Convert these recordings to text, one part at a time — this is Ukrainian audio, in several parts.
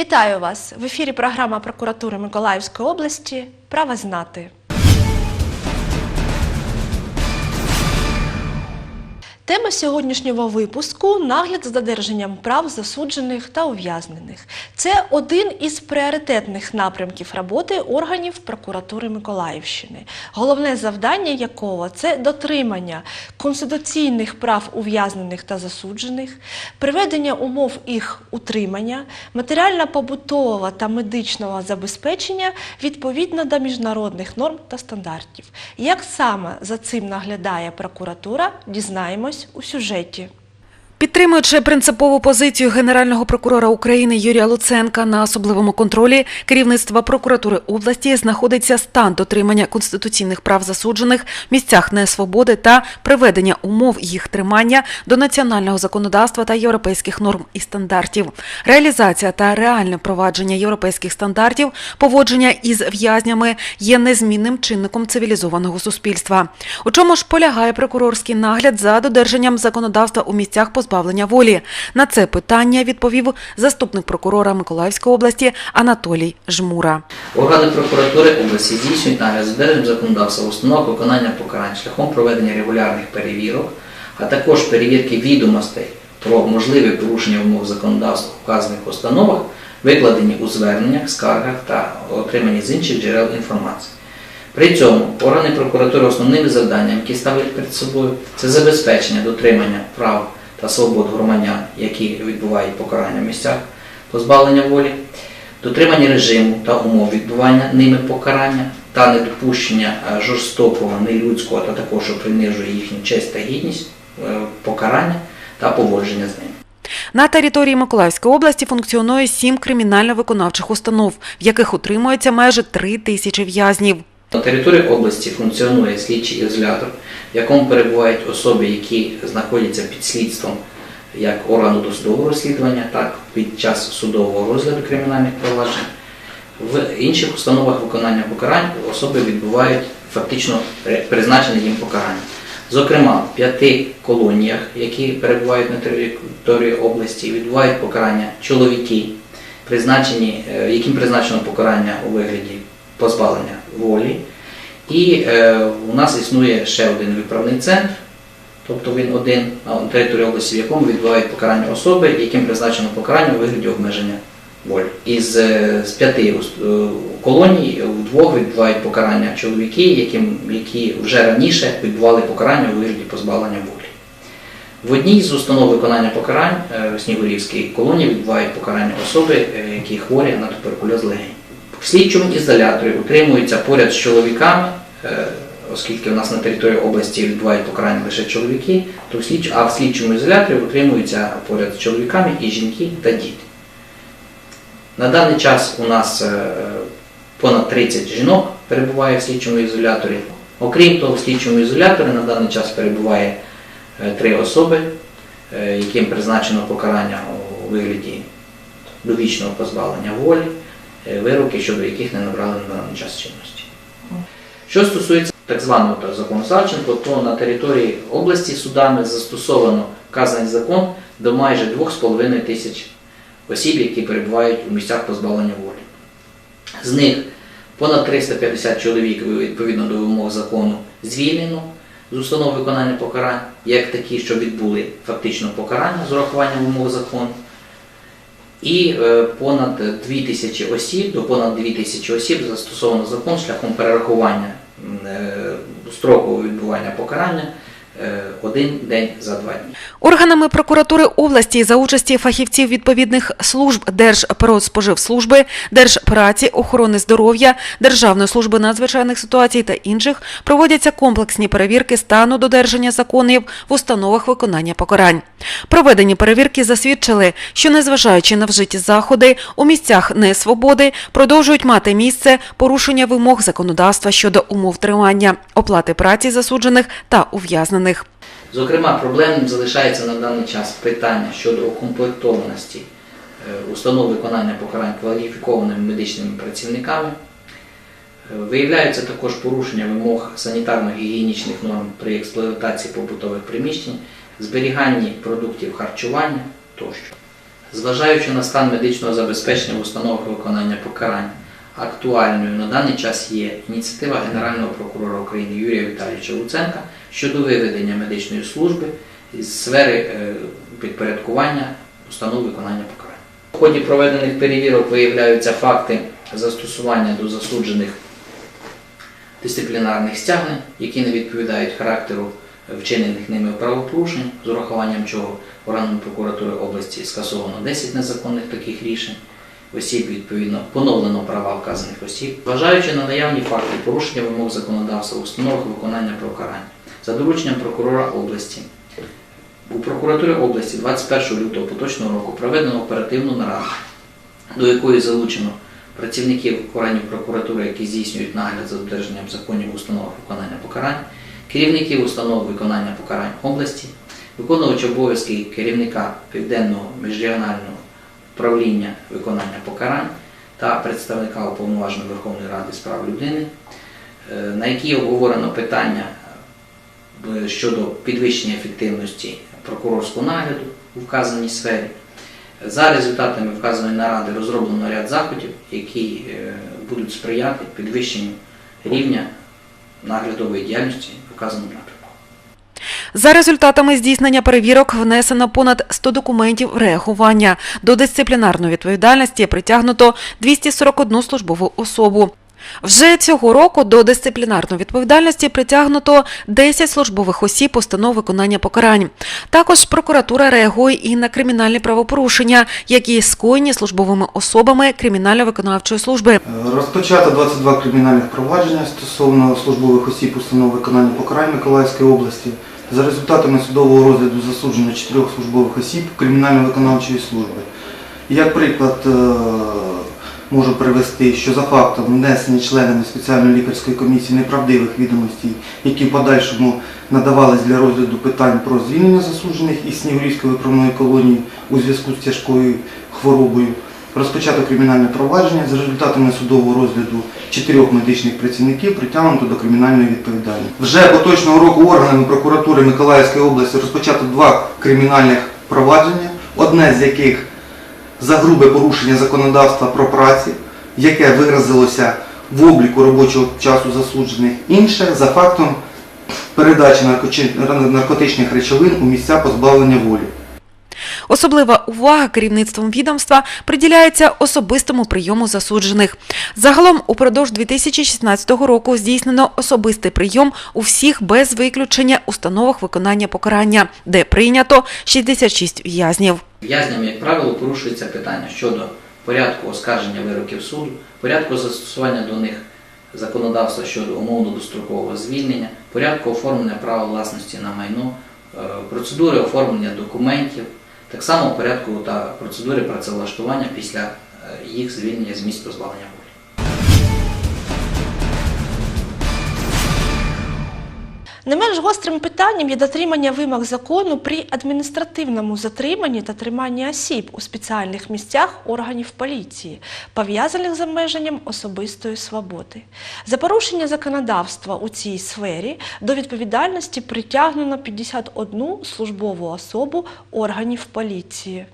Вітаю вас в ефірі. Програма прокуратури Миколаївської області. Право знати. Тема сьогоднішнього випуску нагляд за додержанням прав засуджених та ув'язнених. Це один із пріоритетних напрямків роботи органів прокуратури Миколаївщини, головне завдання якого це дотримання конституційних прав ув'язнених та засуджених, приведення умов їх утримання, матеріально-побутового та медичного забезпечення відповідно до міжнародних норм та стандартів. Як саме за цим наглядає прокуратура, дізнаємось у сюжеті. Підтримуючи принципову позицію Генерального прокурора України Юрія Луценка на особливому контролі, керівництва прокуратури області знаходиться стан дотримання конституційних прав засуджених, місцях несвободи та приведення умов їх тримання до національного законодавства та європейських норм і стандартів. Реалізація та реальне впровадження європейських стандартів, поводження із в'язнями є незмінним чинником цивілізованого суспільства. У чому ж полягає прокурорський нагляд за додержанням законодавства у місцях позбавлення волі? На це питання відповів заступник прокурора Миколаївської області Анатолій Жмура. Органи прокуратури області здійснюють нагляд за додержанням законодавства в установах виконання покарань шляхом проведення регулярних перевірок, а також перевірки відомостей про можливе порушення вимог законодавства в вказаних установах, викладені у зверненнях, скаргах та отримані з інших джерел інформації. При цьому органи прокуратури основними завданнями, які ставлять перед собою, це забезпечення дотримання прав та свобод громадян, які відбувають покарання в місцях позбавлення волі, дотримання режиму та умов відбування ними покарання та недопущення е, жорстокого, нелюдського та також, що принижує їхню честь та гідність е, покарання та поводження з ними. На території Миколаївської області функціонує сім кримінально-виконавчих установ, в яких утримується майже три тисячі в'язнів. На території області функціонує слідчий ізолятор, в якому перебувають особи, які знаходяться під слідством як органу досудового розслідування, так під час судового розгляду кримінальних проваджень. В інших установах виконання покарань особи відбувають фактично призначене їм покарання. Зокрема, в п'яти колоніях, які перебувають на території області, відбувають покарання чоловіки, призначені, е, яким призначено покарання у вигляді позбавлення волі. І е, у нас існує ще один виправний центр, тобто він один на території області, в якому відбувають покарання особи, яким призначено покарання у вигляді обмеження волі. Із е, з п'яти е, колоній у двох відбувають покарання чоловіки, яким, які вже раніше відбували покарання у вигляді позбавлення волі. В одній з установ виконання покарань е, в Снігурівській колонії відбувають покарання особи, е, які хворі на туберкульоз легень. В слідчому ізоляторі утримуються поряд з чоловіками, е, оскільки у нас на території області відбувають покарання лише чоловіки, то в слідч... а в слідчому ізоляторі утримуються поряд з чоловіками і жінки та діти. На даний час у нас е, понад 30 жінок перебуває в слідчому ізоляторі. Окрім того, в слідчому ізоляторі на даний час перебуває е, три особи, яким призначено покарання у вигляді довічного позбавлення волі, вироки, щодо яких не набрали на час чинності. Що стосується так званого закону Савченко, то на території області судами застосовано вказаний закон до майже 2,5 тисяч осіб, які перебувають у місцях позбавлення волі. З них понад 350 чоловік відповідно до вимог закону звільнено з установ виконання покарань, як такі, що відбули фактично покарання з урахуванням вимог закону. І е, понад 2 тисячі осіб, до понад 2 тисячі осіб застосовано закон шляхом перерахування е, строку відбування покарання один день за два дні. Органами прокуратури області за участі фахівців відповідних служб Держпродспоживслужби, Держпраці, охорони здоров'я, Державної служби надзвичайних ситуацій та інших проводяться комплексні перевірки стану додержання законів в установах виконання покарань. Проведені перевірки засвідчили, що незважаючи на вжиті заходи у місцях несвободи продовжують мати місце порушення вимог законодавства щодо умов тримання, оплати праці засуджених та ув'язнених. Зокрема, проблемним залишається на даний час питання щодо укомплектованості е, установ виконання покарань кваліфікованими медичними працівниками. Е, Виявляються також порушення вимог санітарно-гігієнічних норм при експлуатації побутових приміщень, зберіганні продуктів харчування тощо. Зважаючи на стан медичного забезпечення в установах виконання покарань, актуальною на даний час є ініціатива Генерального прокурора України Юрія Віталійовича Луценка щодо виведення медичної служби з сфери е, підпорядкування установ виконання покарань. В ході проведених перевірок виявляються факти застосування до засуджених дисциплінарних стягнень, які не відповідають характеру вчинених ними правопорушень, з урахуванням чого органом прокуратури області скасовано 10 незаконних таких рішень. Осіб відповідно поновлено права вказаних осіб, вважаючи на наявні факти порушення вимог законодавства в установах виконання покарань за дорученням прокурора області. У прокуратурі області 21 лютого поточного року проведено оперативну нараду, до якої залучено працівників органів прокуратури, які здійснюють нагляд за додержанням законів в установах виконання покарань, керівників установ виконання покарань області, виконувач обов'язки керівника Південного міжрегіонального управління виконання покарань та представника Уповноваженої Верховної Ради з прав людини, е, на якій обговорено питання щодо підвищення ефективності прокурорського нагляду у вказаній сфері. За результатами вказаної наради розроблено ряд заходів, які е, будуть сприяти підвищенню рівня наглядової діяльності в вказаному напрямку. За результатами здійснення перевірок внесено понад 100 документів реагування. До дисциплінарної відповідальності притягнуто 241 службову особу. Вже цього року до дисциплінарної відповідальності притягнуто 10 службових осіб установ виконання покарань. Також прокуратура реагує і на кримінальні правопорушення, які скоєні службовими особами кримінально-виконавчої служби. Розпочато 22 кримінальних провадження стосовно службових осіб установ виконання покарань Миколаївської області. За результатами судового розгляду засуджено 4 службових осіб кримінально-виконавчої служби. Як приклад е, можу привести, що за фактом внесення членами спеціальної лікарської комісії неправдивих відомостей, які в подальшому надавались для розгляду питань про звільнення засуджених із Снігурівської виправної колонії у зв'язку з тяжкою хворобою, Розпочато кримінальне провадження за результатами судового розгляду чотирьох медичних працівників притягнуто до кримінальної відповідальності. Вже поточного року органами прокуратури Миколаївської області розпочато два кримінальних провадження, одне з яких за грубе порушення законодавства про праці, яке виразилося в обліку робочого часу засуджених, інше за фактом передачі наркотичних речовин у місця позбавлення волі. Особлива увага керівництвом відомства приділяється особистому прийому засуджених. Загалом упродовж 2016 року здійснено особистий прийом у всіх без виключення установах виконання покарання, де прийнято 66 в'язнів. В'язням, як правило, порушується питання щодо порядку оскарження вироків суду, порядку застосування до них законодавства щодо умовно дострокового звільнення, порядку оформлення права власності на майно, е, процедури оформлення документів, так само порядку та процедури працевлаштування після е, їх звільнення з місць позбавлення Не менш гострим питанням є дотримання вимог закону при адміністративному затриманні та триманні осіб у спеціальних місцях органів поліції, пов'язаних з обмеженням особистої свободи. За порушення законодавства у цій сфері до відповідальності притягнено 51 службову особу органів поліції.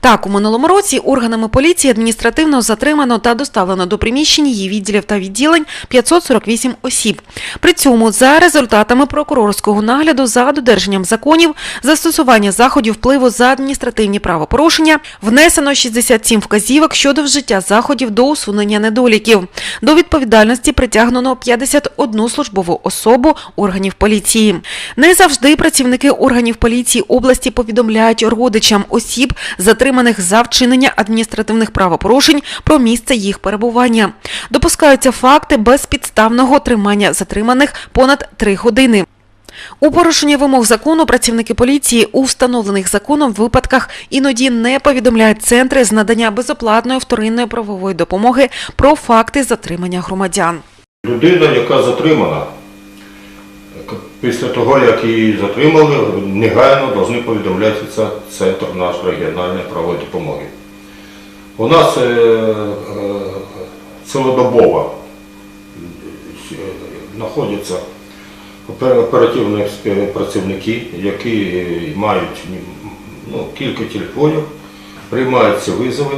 Так, у минулому році органами поліції адміністративно затримано та доставлено до приміщень її відділів та відділень 548 осіб. При цьому за результатами прокурорського нагляду за додержанням законів, застосування заходів впливу за адміністративні правопорушення внесено 67 вказівок щодо вжиття заходів до усунення недоліків. До відповідальності притягнено 51 службову особу органів поліції. Не завжди працівники органів поліції області повідомляють родичам осіб, затриманих за вчинення адміністративних правопорушень про місце їх перебування. Допускаються факти безпідставного тримання затриманих понад три години. У порушення вимог закону працівники поліції у встановлених законом випадках іноді не повідомляють центри з надання безоплатної вторинної правової допомоги про факти затримання громадян. Людина, яка затримана, після того, як її затримали, негайно повинні повідомляти це центр наш регіональної правової допомоги. У нас е, е, цілодобово е, знаходяться оперативні працівники, які мають ну, кілька телефонів приймаються визови.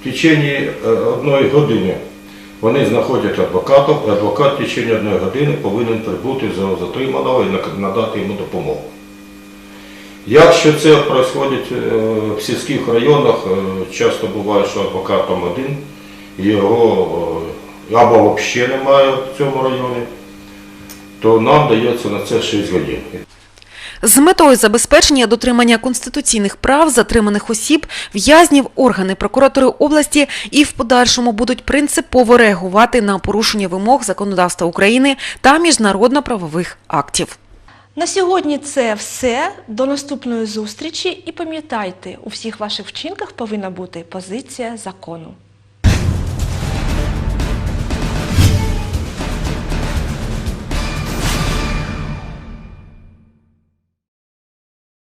В течение одної години вони знаходять адвоката, адвокат в течение одної години повинен прибути до затриманого і надати йому допомогу. Якщо це відбувається в сільських районах, е, часто буває, що адвокат там один, його е, або взагалі немає в цьому районі, то нам дається на це 6 годин. З метою забезпечення дотримання конституційних прав затриманих осіб, в'язнів органи прокуратури області і в подальшому будуть принципово реагувати на порушення вимог законодавства України та міжнародно-правових актів. На сьогодні це все. До наступної зустрічі і пам'ятайте, у всіх ваших вчинках повинна бути позиція закону.